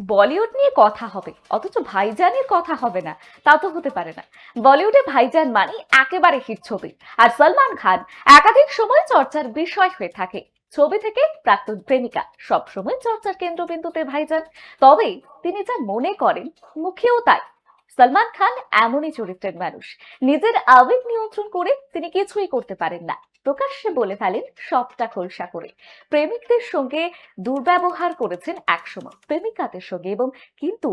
বলিউড নিয়ে কথা হবে, অথচ ভাইজানের কথা হবে না, তা তো হতে পারে না। বলিউডে ভাইজান মানে একেবারে হিট ছবি, আর সলমান খান একাধিক সময় চর্চার বিষয় হয়ে থাকে। ছবি থেকে প্রাক্তন প্রেমিকা সবসময় চর্চার কেন্দ্রবিন্দুতে ভাইজান, তবে তিনি যা মনে করেন মুখেও তাই। সলমান খান এমনই চরিত্রের মানুষ, নিজের আবেগ নিয়ন্ত্রণ করে তিনি কিছুই করতে পারেন না। প্রকাশ্যে বলে ফেলেন সবটা খোলসা করে। প্রেমিকদের সঙ্গে দুর্ব্যবহার করেছেন একসময় প্রেমিকাদের সঙ্গে এবং কিন্তু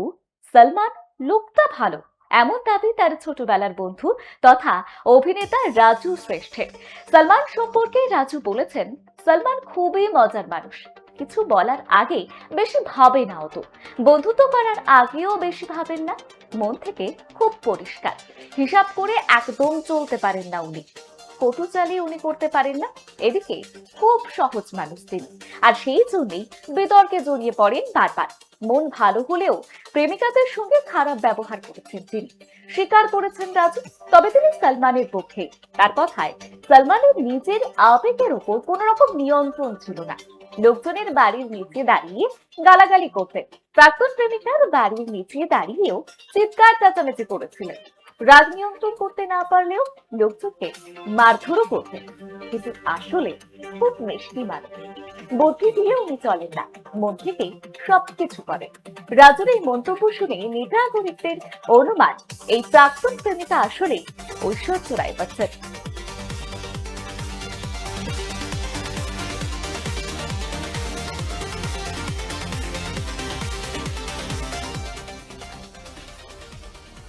সলমান লোকটা ভালো। এমন দাবি তার ছোটবেলার বন্ধু তথা অভিনেতা রাজু শ্রেষ্ঠের। সলমান সম্পর্কে রাজু বলেছেন, সলমান খুবই মজার মানুষ। কিছু বলার আগে বেশি ভাবে না অত। বন্ধুত্ব করার আগেও বেশি ভাবেন না। মন থেকে খুব পরিষ্কার। হিসাব করে একদম চলতে পারেন না উনি। কটু চালিয়ে উনি করতে পারেন না? এদিকে খুব সহজ মানুষ তিনি। আর সেই জন্যই বিতর্কে জড়িয়ে পড়েন বারবার। মন ভালো হলেও প্রেমিকাদের সঙ্গে খারাপ ব্যবহার করেছেন তিনি। স্বীকার করেছেন রাজু, তবে তিনি সালমানের পক্ষে। তার কথায় সালমানের নিজের আবেগের উপর কোন রকম নিয়ন্ত্রণ ছিল না। লোকজনের বাড়ির নিচে দাঁড়িয়ে গালাগালি করতেন। প্রাক্তন প্রেমিকার বাড়ির নিচে দাঁড়িয়েও চিৎকার চেঁচামেচি করেছিলেন। রাগ নিয়ন্ত্রণ করতে না পারলেও লোকজনকে মারধরও করতেন। কিন্তু আসলে খুব মিষ্টি মানুষ। বুদ্ধি দিয়ে উনি চলেন না। মন থেকেই সবকিছু করেন। রাজুর এই মন্তব্য শুনে নেতা অনুমান, এই প্রাক্তন প্রেমিকা আসলে ঐশ্বর্য রায় বচ্চন